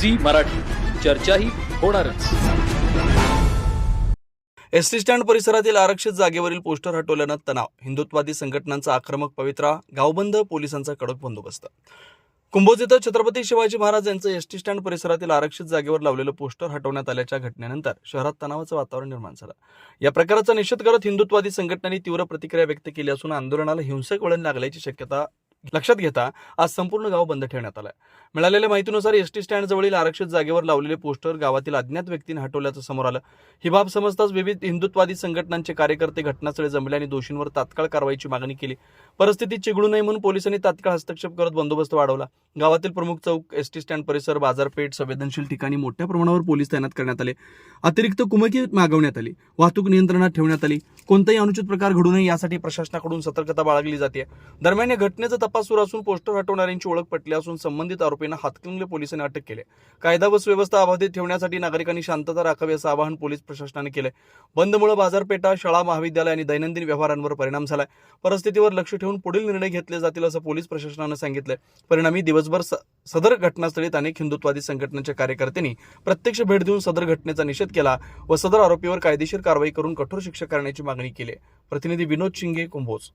Zee Marathi. चर्चाही होणारच. ST stand परिसरातील आरक्षित जागेवरील पोस्टर हटवल्यानं तणाव. हिंदुत्वादी संघटनांचा आक्रमक पवित्रा गावबंद पोलिसांचा कडक बंदोबस्त. कुंभोज इथं छत्रपती शिवाजी महाराज यांचं एसटी स्टँड परिसरातील आरक्षित जागेवर लावलेलं पोस्टर हटवण्यात आल्याच्या घटनेनंतर शहरात तणावाचं वातावरण निर्माण झालं. या प्रकाराचा निषेध करत हिंदुत्वादी संघटनांनी तीव्र प्रतिक्रिया व्यक्त केली असून आंदोलनाला हिंसक वळण लागल्याची शक्यता लक्षात घेता आज संपूर्ण गाव बंद ठेवण्यात आलं मिळालेल्या माहितीनुसार एस टी स्टँड जवळील आरक्षित जागेवर लावलेले पोस्टर गावातील अज्ञात व्यक्तीने हटवल्याचं समोर आलं. ही बाब समजताच विविध हिंदुत्वादी संघटनांचे कार्यकर्ते घटनास्थळी जमले आणि दोषींवर तात्काळ कारवाईची मागणी केली. परिस्थिती चिघळू नये म्हणून पोलिसांनी तात्काळ हस्तक्षेप करत बंदोबस्त वाढवला. गावातील प्रमुख चौक एस टी स्टँड परिसर बाजारपेठ संवेदनशील ठिकाणी मोठ्या प्रमाणावर पोलीस तैनात करण्यात आले. अतिरिक्त कुमकी मागवण्यात आली. वाहतूक नियंत्रणात ठेवण्यात आली. कोणताही अनुचित प्रकार घडू नये यासाठी प्रशासनाकडून सतर्कता बाळगली जाते दरम्यान या घटनेचा तपास सुरू असून पोस्टर हटवणाऱ्यांची ओळख पटली असून संबंधित आरोपींना हातकणंगले पोलिसांनी अटक केली. कायदा व सुव्यवस्था अबाधित ठेवण्यासाठी नागरिकांनी शांतता राखावी असं आवाहन पोलीस प्रशासनाने केलंय. बंदमुळे बाजारपेठा शाळा महाविद्यालय आणि दैनंदिन व्यवहारांवर परिणाम झालाय. परिस्थितीवर लक्ष ठेवून पुढील निर्णय घेतले जातील असं पोलीस प्रशासनानं सांगितलंय. परिणामी दिवसभर सदर घटनास्थळी अनेक हिंदुत्वादी संघटनांच्या कार्यकर्त्यांनी प्रत्यक्ष भेट देऊन सदर घटनेचा निषेध केला व सदर आरोपीवर कायदेशीर कारवाई करून कठोर शिक्षा करण्याची मागणी केली प्रतिनिधी विनोद शिंगे कुंभोज.